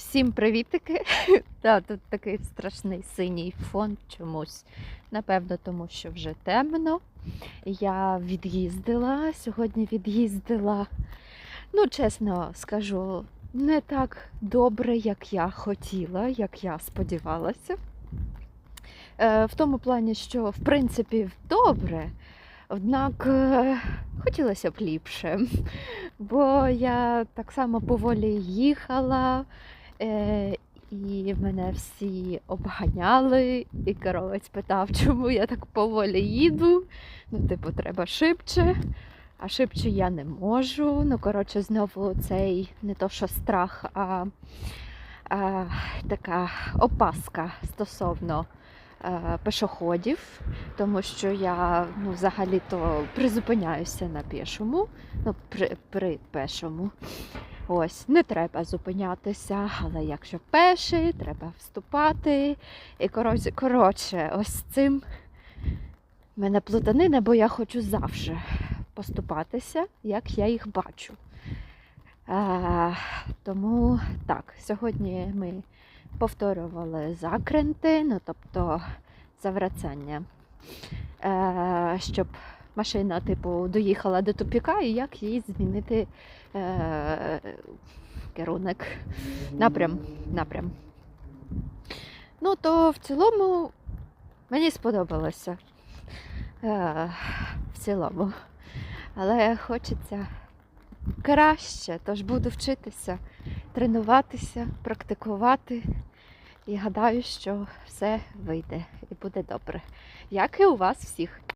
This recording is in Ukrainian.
Всім привітики! Та, тут такий страшний синій фон чомусь. Напевно, тому що вже темно. Я від'їздила. Сьогодні від'їздила, ну, чесно скажу, не так добре, як я хотіла, як я сподівалася. Е, В тому плані, що в принципі добре, однак е, хотілося б ліпше. Бо я так само поволі їхала, і мене всі обганяли, і керовець питав, чому я так поволі їду. Ну, типу, треба шибче, а шибче я не можу. Ну, коротше, знову цей не то, що страх, а, а така опаска стосовно е, пешоходів, тому що я ну, взагалі-то призупиняюся на пішому ну, при, при пешому. Ось, не треба зупинятися, але якщо пеший, треба вступати. І коротше, коротше ось цим в мене плутанина, бо я хочу завжди поступатися, як я їх бачу. А, тому так, сьогодні ми повторювали закренти, ну тобто заврацання, е, щоб машина, типу, доїхала до тупіка, і як їй змінити е, керунок, напрям, напрям. Ну, то в цілому мені сподобалося. Е, в цілому. Але хочеться краще, тож буду вчитися, тренуватися, практикувати. І гадаю, що все вийде і буде добре. Як і у вас всіх.